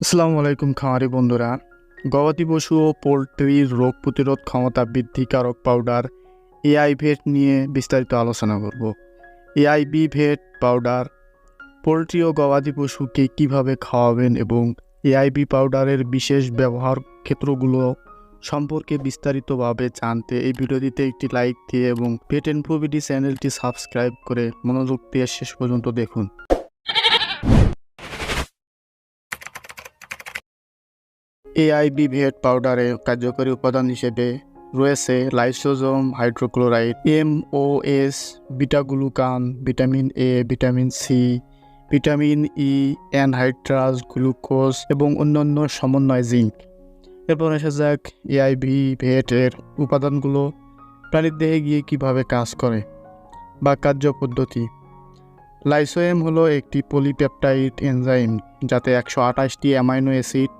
আসসালামু আলাইকুম খামারি বন্ধুরা। গবাদি পশু ও পোলট্রির রোগ প্রতিরোধ ক্ষমতা বৃদ্ধিকারক পাউডার, এআই ভেট নিয়ে বিস্তারিত আলোচনা করব। এআইবি ভেট পাউডার, পোলট্রি ও গবাদি পশুকে কীভাবে খাওয়াবেন এবং এআইবি পাউডারের বিশেষ ব্যবহার ক্ষেত্রগুলো সম্পর্কে বিস্তারিতভাবে জানতে এই ভিডিওটিতে একটি লাইক দিয়ে এবং পেট ইনফোবিডি চ্যানেলটি সাবস্ক্রাইব করে মনোযোগ দিয়ে শেষ পর্যন্ত দেখুন। এআইবি ভেট পাউডারে কার্যকরী উপাদান হিসেবে রয়েছে lysozyme, hydrochloride M O S beta glucan, vitamin A, vitamin C, vitamin E, anhydrous, glucose এবং অন্যান্য সমন্বয় জিঙ্ক। এরপর এসে যাক এআইবি ভেটের উপাদানগুলো প্রাণীর দেহে গিয়ে কীভাবে কাজ করে বা কার্য পদ্ধতি। লাইসোএম হলো একটি পলিপেপটাইড এনজাইম যাতে একশো আঠাশটি অ্যামাইনো অ্যাসিড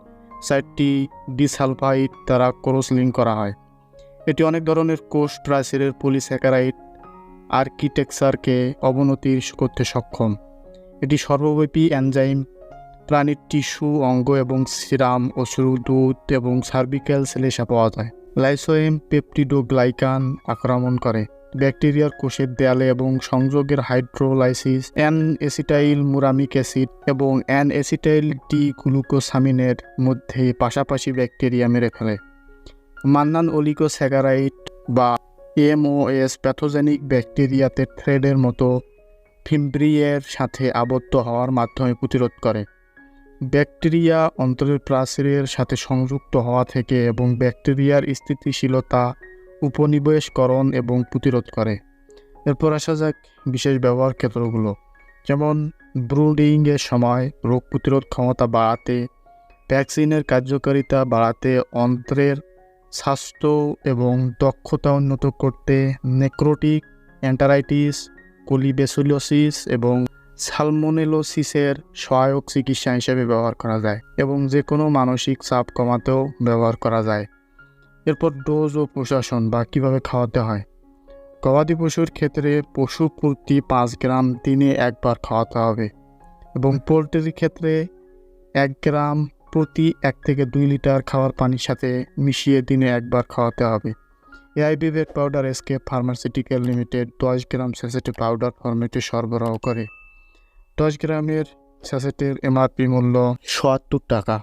চারটি ডিসালফাইড দ্বারা ক্রস লিঙ্ক করা হয়। এটি অনেক ধরনের কোষ প্রাচীরের পলিস্যাকারাইড আর্কিটেকচারকে অবনতি করতে সক্ষম। এটি সর্বব্যাপী এনজাইম, প্রাণীর টিস্যু, অঙ্গ এবং সিরাম, অশ্রু, দুধ এবং সার্ভিক্যাল সেলেসা পাওয়া যায়। লাইসোয়েম পেপটিডোগ্লাইকান আক্রমণ করে। ব্যাকটেরিয়ার কোষের দেয়ালে এবং সংযোগের hydrolysis, N acetyl muramic acid এবং অ্যান এসিটাইল ডি গ্লুকোসামিনের মধ্যে পাশাপাশি ব্যাকটেরিয়া মেরে ফেলে। মান্নান ওলিকোস্যাকারাইট বা এমওএস প্যাথোজেনিক ব্যাকটেরিয়াতে থ্রেডের মতো ফিমব্রিয়ের সাথে আবদ্ধ হওয়ার মাধ্যমে প্রতিরোধ করে। ব্যাকটেরিয়া অন্তরের প্রাচীরের সাথে সংযুক্ত হওয়া থেকে এবং ব্যাকটেরিয়ার স্থিতিশীলতা উপনিবেশকরণ এবং প্রতিরোধ করে। এরপর আসা যাক বিশেষ ব্যবহার ক্ষেত্রগুলো, যেমন ব্রুডিংয়ের সময় রোগ প্রতিরোধ ক্ষমতা বাড়াতে, ভ্যাকসিনের কার্যকারিতা বাড়াতে, অন্ত্রের স্বাস্থ্য এবং দক্ষতা উন্নত করতে, নেক্রোটিক অ্যান্টারাইটিস, কোলিবেসুলোসিস এবং সালমোনেলোসিসের সহায়ক চিকিৎসা হিসেবে ব্যবহার করা যায় এবং যে কোনো মানসিক চাপ কমাতেও ব্যবহার করা যায়। এরপর ডোজ ও প্রশাসন বা কীভাবে খাওয়াতে হয়। গবাদি পশুর ক্ষেত্রে পশু প্রতি পাঁচ গ্রাম দিনে একবার খাওয়াতে হবে এবং পোলট্রির ক্ষেত্রে এক গ্রাম প্রতি এক থেকে দুই লিটার খাওয়ার পানির সাথে মিশিয়ে দিনে একবার খাওয়াতে হবে। AIB vet powder SK pharmaceutical limited দশ গ্রাম স্যাসেটে পাউডার ফর্মেটে সরবরাহ করে। দশ গ্রামের স্যাসেটের এমআরপি মূল্য সত্তর টাকা।